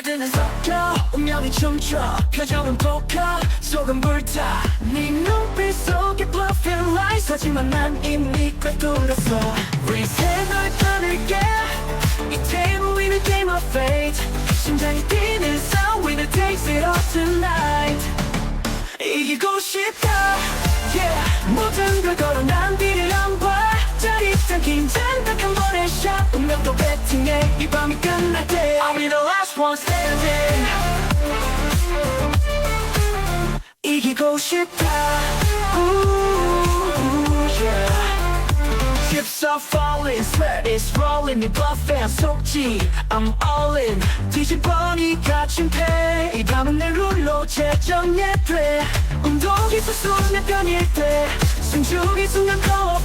모두는 섞여 운명이 춤춰 표정은 포커 속은 불타. 네 눈빛 속에 bluffing lies 하지만 난 이미 꿰뚫었어. Reset 널 떠날게. 이 table 위는 game of fate. 심장이 뛰는 sound winner takes it all tonight. 이기고 싶다 yeah. 모든 걸 걸어 난 뒤를 안봐 짜릿한 긴장 딱한 번의 샷 운명도 배팅해. 이 밤이 끝날 때. Be the last one standing 이기고 싶다 Ooh, yeah. Chips are falling, sweat is rolling 네 bluff에 안 속지 I'm all in 뒤집어니까 침패 이 밤은 내 룰로 재정예돼 운동이 수순의 편일 때 숨죽이 순간 거워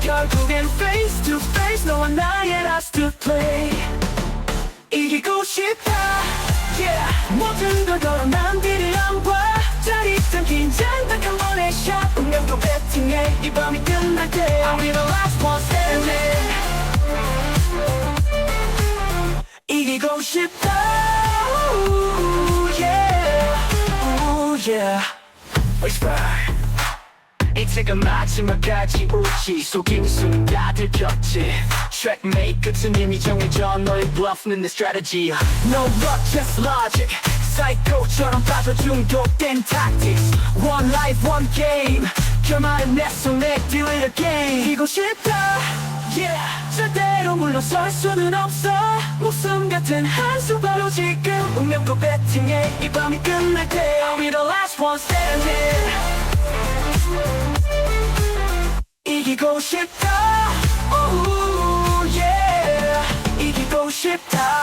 결국엔 face to face 너와 나의 last to play 이기고 싶다. Yeah. 모든 걸 걸어 난 뒤를 안봐 짜릿한 긴장 딱한 번의 샷. 운명도 배팅해. 이 밤이 끝날 때. I'll be the last one standing. 이기고 싶다. Ooh, yeah. Ooh, yeah. Right 이제가 마지막까지 울지. 속임 숨 다들 겼지 Trackmate 끝은 이미 정해져 너의 bluff는 내 strategy No luck just logic Psycho처럼 빠져 중독된 tactics One life one game 결말은 내 손에 do it again 이기고 싶다 Yeah 절대로 물러설 수는 없어 목숨 같은 한숨 바로 지금 운명도 배팅해 이 밤이 끝날 때 I'll be the last one standing 이기고 싶다 ship down.